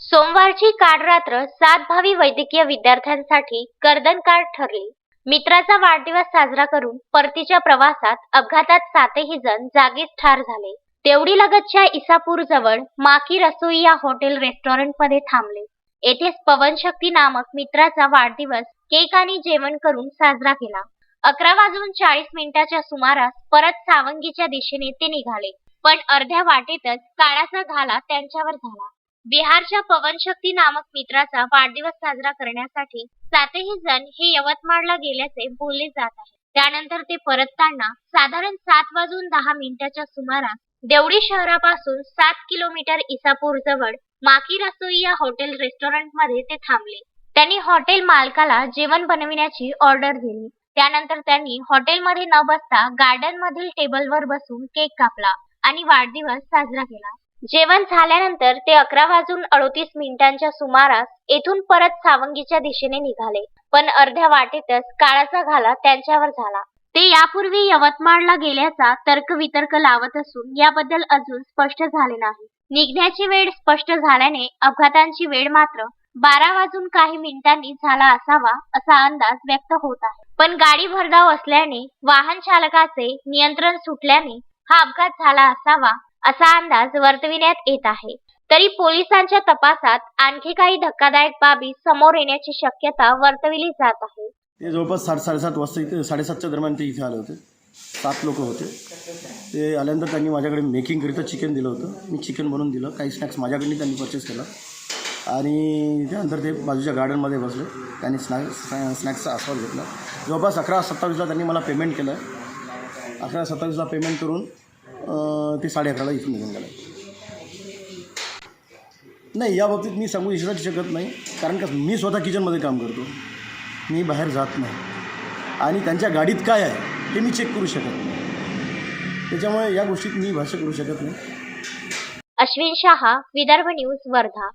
सोमवारची काळरात्र सात भावी वैद्यकीय विद्यार्थ्यांसाठी कर्दनकाळ ठरली. मित्राचा वाढदिवस साजरा करून परतीच्या प्रवासात अपघातात सातही जण जागीच ठार झाले. तेवढी लगतच्या इसापूर जवळ माकी रसोई या हॉटेल रेस्टॉरंटमध्ये थांबले. येथेच पवनशक्ती नामक मित्राचा वाढदिवस केक आणि जेवण करून साजरा केला. अकरा वाजून चाळीस मिनिटाच्या सुमारास परत सावंगीच्या दिशेने ते निघाले. पण अर्ध्या वाटेतच काळाचा घाला त्यांच्यावर झाला. बिहारच्या पवनशक्ती नामक मित्राचा वाढदिवस साजरा करण्यासाठी सातही जण हे यवतमाळला गेल्याचे बोलले जात आहे. त्यानंतर ते परतताना साधारण सात वाजून दहा मिनिटाच्या सुमारास देवडी शहरापासून सात किलोमीटर इसापूर जवळ माकी रसोई या हॉटेल रेस्टॉरंटमध्ये ते थांबले. त्यांनी हॉटेल मालकाला जेवण बनविण्याची ऑर्डर दिली. त्यानंतर त्यांनी हॉटेलमध्ये न बसता गार्डन मधील टेबलवर बसून केक कापला आणि वाढदिवस साजरा केला. जेवण झाल्यानंतर ते अकरा वाजून अडोतीस मिनिटांच्या सुमारास येथून परत सावंगीच्या दिशेने निघाले. पण अर्ध्या वाटेतच काळाचा घाला त्यांच्यावर झाला. ते यापूर्वी यवतमाळला गेल्याचा तर्कवितर्क लावत असून याबद्दल अजून स्पष्ट झाले नाही. निघण्याची वेळ स्पष्ट झाल्याने अपघातांची वेळ मात्र बारा वाजून काही मिनिटांनी झाला असावा असा अंदाज व्यक्त होत आहे. पण गाडी भरधाव असल्याने वाहन चालकाचे नियंत्रण सुटल्याने हा अपघात झाला असावा असा अंदाज वर्तविण्यात येत आहे. तरी पोलिसांच्या तपासात आणखी काही धक्कादायक बाबी समोर येण्याची शक्यता वर्तविली जात आहे. ते जवळपास सात साडेसात वाजता इथे साडेसातच्या दरम्यान ते इथे आले होते. सात लोक होते. ते आल्यानंतर त्यांनी माझ्याकडे मेकिंगकरिता चिकन दिलं होतं. मी चिकन बनवून दिलं. काही स्नॅक्स माझ्याकडनं त्यांनी परचेस केलं. आणि त्यानंतर ते बाजूच्या गार्डनमध्ये बसले. त्यांनी स्नॅक्स स्नॅक्सचा आस्वाद घेतला. जवळपास अकरा सत्तावीसला त्यांनी मला पेमेंट केलं. अकरा सत्तावीसला पेमेंट करून ते साडे अकराला इथून निघून गेले. नाही या बाबतीत मी सांगू इच्छित शकत नाही. कारण का मी स्वतः किचनमध्ये काम करतो. मी बाहेर जात नाही. आणि त्यांच्या गाडीत काय आहे हे मी चेक करू शकत नाही. त्याच्यामुळे या गोष्टीत मी भाष्य करू शकत नाही. अश्विन शहा विदर्भ न्यूज वर्धा.